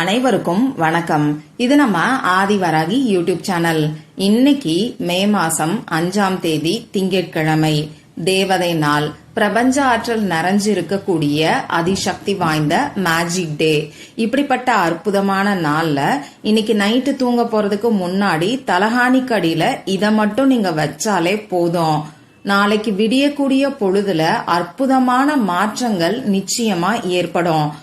அனைவருக்கும் வணக்கம். இது நம்ம ஆதிவராகி யூடியூப் சேனல். இன்னைக்கு மே மாசம் அஞ்சாம் தேதி திங்கட்கிழமை தேவதை நாள். பிரபஞ்ச ஆற்றல் நிறைஞ்சு இருக்கக்கூடிய அதிசக்தி வாய்ந்த மேஜிக் டே இப்படிப்பட்ட அற்புதமான நாள்ல இன்னைக்கு நைட்டு தூங்க போறதுக்கு முன்னாடி தலகாணிக்கு அடியில இதை மட்டும் நீங்க வச்சாலே போதும். நாளைக்கு விடியக்கூடிய பொழுதுல அற்புதமான மாற்றங்கள் நிச்சயமா ஏற்படும்.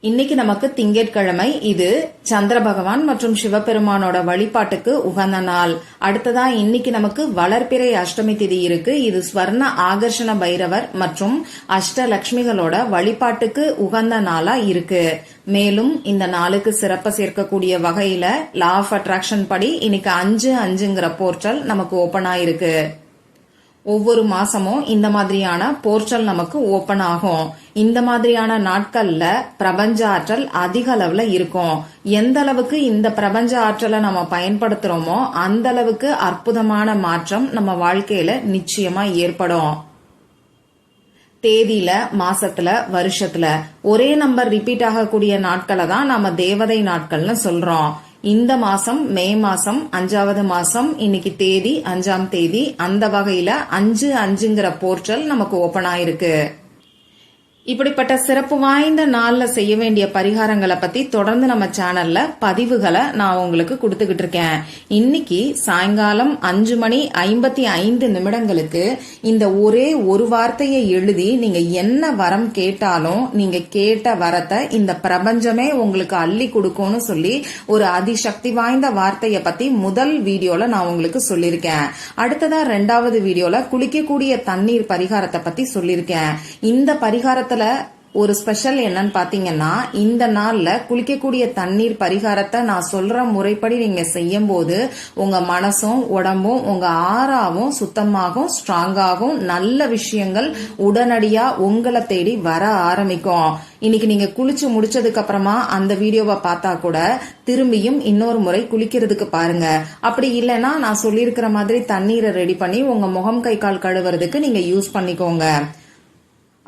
இன்னைக்கு நமக்கு திங்கட்கிழமை. இது சந்திர பகவான் மற்றும் சிவபெருமானோட வழிபாட்டுக்கு உகந்த நாள். அடுத்ததா இன்னைக்கு நமக்கு வளர்பிறை அஷ்டமி திதி இருக்கு. இது ஸ்வர்ண ஆகர்ஷண பைரவர் மற்றும் அஷ்டலக்ஷ்மிகளோட வழிபாட்டுக்கு உகந்த நாளா இருக்கு. மேலும் இந்த நாளுக்கு சிறப்ப சேர்க்கக்கூடிய வகையில லா ஆஃப் அட்ராக்ஷன் படி இன்னைக்கு அஞ்சு அஞ்சுங்கிற போர்ட்டல் நமக்கு ஓபன் ஆயிருக்கு. ஒவ்வொரு மாசமும் இந்த மாதிரியான போர்ட்டல் நமக்கு ஓபன் ஆகும். இந்த மாதிரியான நாட்கள்ல பிரபஞ்ச ஆற்றல் அதிக அளவுல இருக்கும். எந்த அளவுக்கு இந்த பிரபஞ்ச ஆற்றலை நம்ம பயன்படுத்துறோமோ அந்த அளவுக்கு அற்புதமான மாற்றம் நம்ம வாழ்க்கையில நிச்சயமா ஏற்படும். தேதியில மாசத்துல வருஷத்துல. ஒரே நம்பர் ரிப்பீட் ஆகக்கூடிய நாட்களை தான் நாம தேவதை நாட்கள்னு சொல்றோம். இந்த மாசம் மே மாசம் அஞ்சாவது மாசம் இன்னைக்கு தேதி அஞ்சாம் தேதி அந்த வகையில அஞ்சு அஞ்சுங்கிற போர்ட்டல் நமக்கு ஓபன் ஆயிருக்கு. இப்படிப்பட்ட சிறப்பு வாய்ந்த நாள்ல செய்ய வேண்டிய பரிகாரங்களை பத்தி தொடர்ந்து நம்ம சேனல்ல பதிவுகளை நான் உங்களுக்கு கொடுத்துக்கிட்டு இருக்கேன். இன்னைக்கு சாயங்காலம் அஞ்சு மணி ஐம்பத்தி ஐந்து நிமிடங்களுக்கு இந்த ஒரே ஒரு வார்த்தையை எழுதி நீங்க என்ன வரம் கேட்டாலும் நீங்க கேட்ட வரத்தை இந்த பிரபஞ்சமே உங்களுக்கு அள்ளி கொடுக்கும்னு சொல்லி ஒரு அதிசக்தி வாய்ந்த வார்த்தையை பத்தி முதல் வீடியோல நான் உங்களுக்கு சொல்லியிருக்கேன். அடுத்ததா ரெண்டாவது வீடியோல குளிக்கக்கூடிய தண்ணீர் பரிகாரத்தை பத்தி சொல்லியிருக்கேன். இந்த பரிகாரத்தை ஒரு ஸ்பெஷல் என்னன்னு பாத்தீங்கன்னா இந்த நாள்ல குளிக்கக்கூடிய தண்ணீர் பரிகாரத்தை நான் சொல்ற முறைப்படி நீங்க செய்யும் போது உங்க மனசும் உடம்பும் உங்க ஆறாவும் சுத்தமாகும் ஸ்ட்ராங்காகும் நல்ல விஷயங்கள் உடனடியா உங்களை தேடி வர ஆரம்பிக்கும். இன்னைக்கு நீங்க குளிச்சு முடிச்சதுக்கு அப்புறமா அந்த வீடியோவை பார்த்தா கூட திரும்பியும் இன்னொரு முறை குளிக்கிறதுக்கு பாருங்க. அப்படி இல்லைன்னா நான் சொல்லியிருக்கிற மாதிரி தண்ணீரை ரெடி பண்ணி உங்க முகம் கை கால் கழுவுறதுக்கு நீங்க யூஸ் பண்ணிக்கோங்க.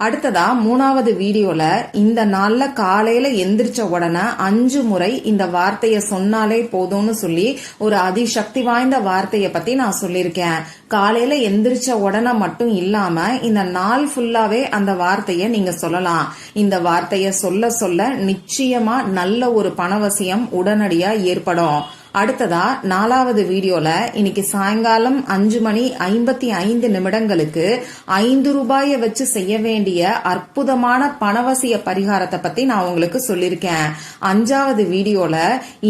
அடுத்ததா மூணாவது வீடியோல இந்த நாள்ல காலையில எந்திரிச்ச உடனே அஞ்சு முறை இந்த வார்த்தைய சொன்னாலே போதும்னு சொல்லி ஒரு அதிசக்தி வாய்ந்த வார்த்தைய பத்தி நான் சொல்லியிருக்கேன். காலையில எந்திரிச்ச உடனே மட்டும் இல்லாம இந்த நாள் ஃபுல்லாவே அந்த வார்த்தைய நீங்க சொல்லலாம். இந்த வார்த்தைய சொல்ல சொல்ல நிச்சயமா நல்ல ஒரு பணவசியம் உடனடியா ஏற்படும். அடுத்ததா நாலாவது வீடியோல இன்னைக்கு சாயங்காலம் அஞ்சு மணி ஐம்பத்தி ஐந்து நிமிடங்களுக்கு ஐந்து ரூபாய வச்சு செய்ய வேண்டிய அற்புதமான பணவசிய பரிகாரத்தை பத்தி நான் உங்களுக்கு சொல்லியிருக்கேன் அஞ்சாவது வீடியோல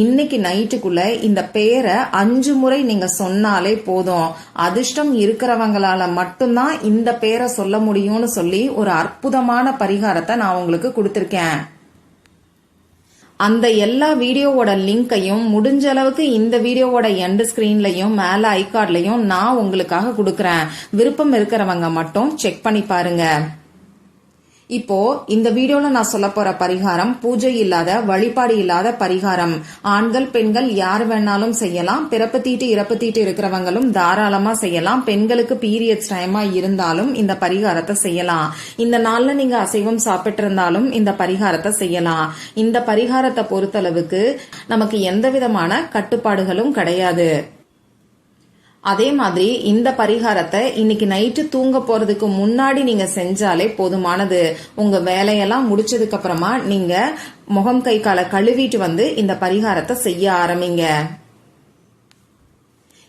இன்னைக்கு நைட்டுக்குள்ள இந்த பேரை அஞ்சு முறை நீங்க சொன்னாலே போதும். அதிர்ஷ்டம் இருக்கிறவங்களால மட்டும்தான் இந்த பேரை சொல்ல முடியும்னு சொல்லி ஒரு அற்புதமான பரிகாரத்தை நான் உங்களுக்கு கொடுத்திருக்கேன். அந்த எல்லா வீடியோவோட லிங்கையும் முடிஞ்ச அளவுக்கு இந்த வீடியோவோட எண்ட் ஸ்கிரீன்லயும் மேல ஐகார்ட்லையும் நான் உங்களுக்காக கொடுக்குறேன். விருப்பம் இருக்கிறவங்க மட்டும் செக் பண்ணி பாருங்க. இப்போ இந்த வீடியோல நான் சொல்ல போற பரிகாரம் பூஜை இல்லாத வழிபாடு இல்லாத பரிகாரம். ஆண்கள் பெண்கள் யார் வேணாலும் செய்யலாம். பிறப்பு தீட்டு இறப்பு தீட்டு இருக்கிறவங்களும் தாராளமா செய்யலாம். பெண்களுக்கு பீரியட்ஸ் டைமா இருந்தாலும் இந்த பரிகாரத்தை செய்யலாம். இந்த நாள்ல நீங்க அசைவம் சாப்பிட்டு இருந்தாலும் இந்த பரிகாரத்தை செய்யலாம். இந்த பரிகாரத்தை பொறுத்தளவுக்கு நமக்கு எந்த விதமான கட்டுப்பாடுகளும் கிடையாது. அதே மாதிரி இந்த பரிகாரத்தை இன்னைக்கு நைட்டு தூங்க போறதுக்கு முன்னாடி நீங்க செஞ்சாலே போதுமானது. உங்க வேலையெல்லாம் முடிச்சதுக்கு அப்புறமா நீங்க முகம் கை காலை கழுவிட்டு வந்து இந்த பரிகாரத்தை செய்ய ஆரம்பிங்க.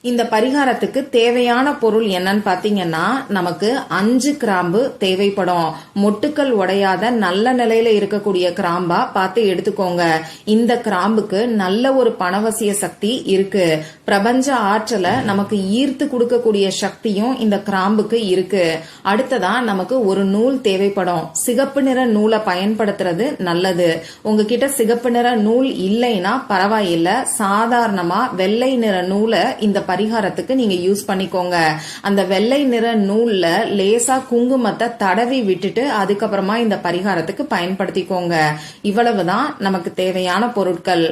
இந்த பரிகாரத்துக்கு தேவையான பொருள் என்னன்னு பாத்தீங்கன்னா நமக்கு அஞ்சு கிராம்பு தேவைப்படும். மொட்டுக்கள் உடையாத நல்ல நிலையில இருக்கக்கூடிய கிராம்பா பார்த்து எடுத்துக்கோங்க. இந்த கிராம்புக்கு நல்ல ஒரு பணவசிய சக்தி இருக்கு. பிரபஞ்ச ஆற்றலை நமக்கு ஈர்த்து கொடுக்கக்கூடிய சக்தியும் இந்த கிராம்புக்கு இருக்கு. அடுத்ததா நமக்கு ஒரு நூல் தேவைப்படும். சிகப்பு நிற நூலை பயன்படுத்துறது நல்லது. உங்ககிட்ட சிகப்பு நிற நூல் இல்லைன்னா பரவாயில்லை. சாதாரணமா வெள்ளை நிற நூலை இந்த பரிகாரத்துக்கு நீங்க யூஸ் பண்ணிக்கோங்க. அந்த வெள்ளை நிற நூல்ல லேசா குங்குமத்தை தடவி விட்டுட்டு அதுக்கப்புறமா இந்த பரிகாரத்துக்கு பயன்படுத்திக்கோங்க. இவ்வளவுதான் நமக்கு தேவையான பொருட்கள்.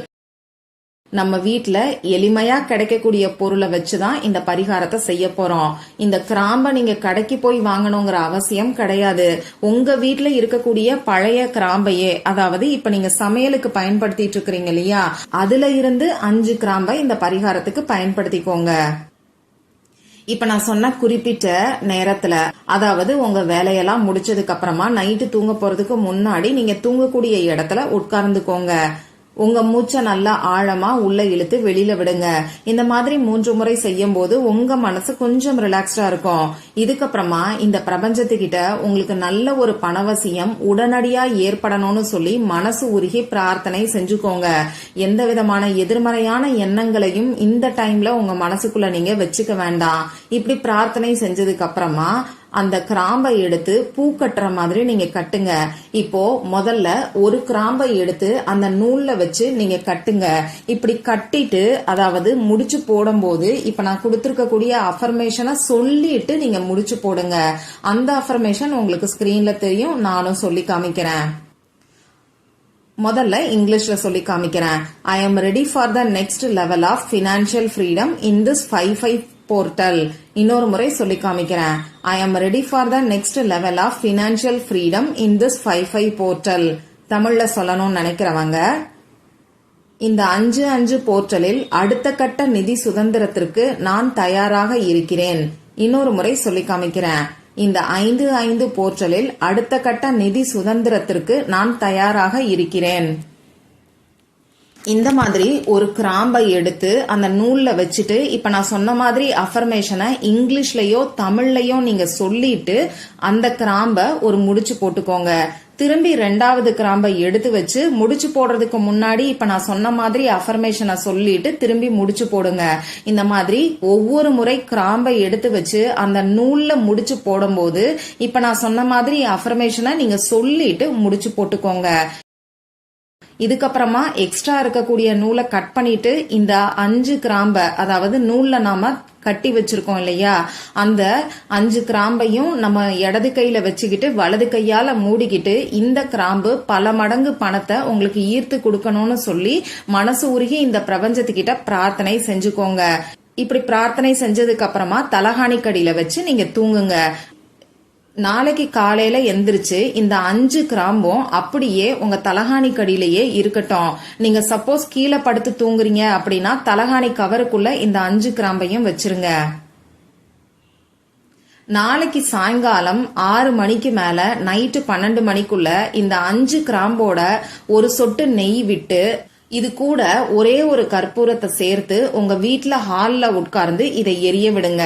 நம்ம வீட்டில் எளிமையாக கிடைக்கக்கூடிய பொருளை வச்சு தான் இந்த பரிகாரத்தை செய்ய போகிறோம் இந்த கிராம்பை நீங்கள் கடைக்கு போய் வாங்கணுங்கிற அவசியம் கிடையாது. உங்கள் வீட்டில் இருக்கக்கூடிய பழைய கிராம்பையே அதாவது இப்போ நீங்கள் சமையலுக்கு பயன்படுத்திட்டு இருக்கிறீங்க இல்லையா? அதுல இருந்து அஞ்சு கிராம்பை இந்த பரிகாரத்துக்கு பயன்படுத்திக்கோங்க. இப்ப நான் சொன்ன குறிப்பிட்ட நேரத்துல அதாவது உங்க வேலையெல்லாம் முடிச்சதுக்கு அப்புறமா நைட்டு தூங்க போறதுக்கு முன்னாடி நீங்க தூங்கக்கூடிய இடத்துல உட்கார்ந்துக்கோங்க. உங்க மூச்சை நல்லா ஆழமா உள்ள இழுத்து வெளியில விடுங்க. இந்த மாதிரி மூன்று முறை செய்யும் போது உங்க மனசு கொஞ்சம் ரிலாக்ஸ்டா இருக்கும். இதுக்கப்புறமா இந்த பிரபஞ்சத்துக்கிட்ட உங்களுக்கு நல்ல ஒரு பணவசியம் உடனடியா ஏற்படணும்னு சொல்லி மனசு உருகி பிரார்த்தனை செஞ்சுக்கோங்க. எந்த விதமான எதிர்மறையான எண்ணங்களையும் இந்த டைம்ல உங்க மனசுக்குள்ள நீங்க வச்சுக்க வேண்டாம். இப்படி பிரார்த்தனை செஞ்சதுக்கு அப்புறமா அந்த கிராம்பை எடுத்து பூ கட்டுற மாதிரி நீங்க கட்டுங்க. இப்போ முதல்ல ஒரு கிராம்பை எடுத்து அந்த நூல்ல வச்சு நீங்க கட்டுங்க. இப்படி கட்டிட்டு அதாவது முடிச்சு போடும்போது இப்ப நான் கொடுத்துருக்கக்கூடிய அஃபர்மேஷனை சொல்லிட்டு நீங்க முடிச்சு போடுங்க. அந்த அஃபர்மேஷன் உங்களுக்கு ஸ்கிரீன்ல தெரியும். நானும் சொல்லி காமிக்கிறேன். முதல்ல இங்கிலீஷ்ல சொல்லி காமிக்கிறேன். I am ready for the next level of financial freedom in this five five portal இன்னொரு முறை சொல்லி காமிக்கிறேன். I am ready for the next level of financial freedom in this five five portal தமிழ்ல சொல்லணும்னு நினைக்கிறவங்க இந்த அஞ்சு அஞ்சு போர்ட்டலில் அடுத்த கட்ட நிதி சுதந்திரத்திற்கு நான் தயாராக இருக்கிறேன். இன்னொரு முறை சொல்லி காமிக்கிறேன். இந்த ஐந்து ஐந்து போர்ட்டலில் அடுத்த கட்ட நிதி சுதந்திரத்திற்கு நான் தயாராக இருக்கிறேன். இந்த மாதிரி ஒரு கிராம்பை எடுத்து அந்த நூல்ல வச்சுட்டு இப்ப நான் சொன்ன மாதிரி அஃபர்மேஷனை இங்கிலீஷ்லயோ தமிழ்லயோ நீங்க சொல்லிட்டு அந்த கிராம்பை ஒரு முடிச்சு போட்டுக்கோங்க. திரும்பி ரெண்டாவது கிராம்பை எடுத்து வச்சு முடிச்சு போடுறதுக்கு முன்னாடி இப்ப நான் சொன்ன மாதிரி அஃபர்மேஷனை சொல்லிட்டு திரும்பி முடிச்சு போடுங்க. இந்த மாதிரி ஒவ்வொரு முறை கிராம்பை எடுத்து வச்சு அந்த நூல்ல முடிச்சு போடும்போது இப்ப நான் சொன்ன மாதிரி அஃபர்மேஷனை நீங்க சொல்லிட்டு முடிச்சு போட்டுக்கோங்க. இதுக்கப்புறமா எக்ஸ்ட்ரா இருக்கக்கூடிய நூலை கட் பண்ணிட்டு இந்த அஞ்சு கிராம்பை அதாவது நூல்ல நாம கட்டி வச்சிருக்கோம் இல்லையா? அந்த அஞ்சு கிராம்பையும் நம்ம இடது கையில வச்சுக்கிட்டு வலது கையால மூடிக்கிட்டு இந்த கிராம்பு பல மடங்கு பணத்தை உங்களுக்கு ஈர்த்து கொடுக்கணும்னு சொல்லி மனசு உருகி இந்த பிரபஞ்சத்துக்கிட்ட பிரார்த்தனை செஞ்சுக்கோங்க. இப்படி பிரார்த்தனை செஞ்சதுக்கு அப்புறமா தலகாணி கடியில வச்சு நீங்க தூங்குங்க. நாளைக்கு காலையில எந்திரிச்சு இந்த அஞ்சு கிராம்பும் அப்படியே உங்க தலகாணி கடியிலேயே இருக்கட்டும். நீங்க சப்போஸ் கீழே படுத்து தூங்குறீங்க அப்படின்னா தலகாணி கவருக்குள்ள இந்த அஞ்சு கிராம்பையும் வச்சிருங்க. நாளைக்கு சாயங்காலம் ஆறு மணிக்கு மேல நைட்டு பன்னெண்டு மணிக்குள்ள இந்த அஞ்சு கிராம்போட ஒரு சொட்டு நெய் விட்டு இது கூட ஒரே ஒரு கற்பூரத்தை சேர்த்து உங்க வீட்டுல ஹாலில் உட்கார்ந்து இதை எரிய விடுங்க.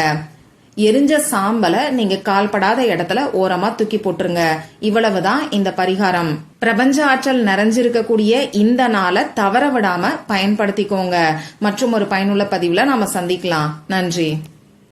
எரிஞ்ச சாம்பலை நீங்க கால்படாத இடத்துல ஓரமா தூக்கி போட்டுருங்க. இவ்வளவுதான் இந்த பரிகாரம். பிரபஞ்ச ஆற்றல் நிறைஞ்சிருக்கக்கூடிய இந்த நாளை தவற விடாம பயன்படுத்திக்கோங்க. மற்றும் ஒரு பயனுள்ள பதிவுல நாம சந்திக்கலாம். நன்றி.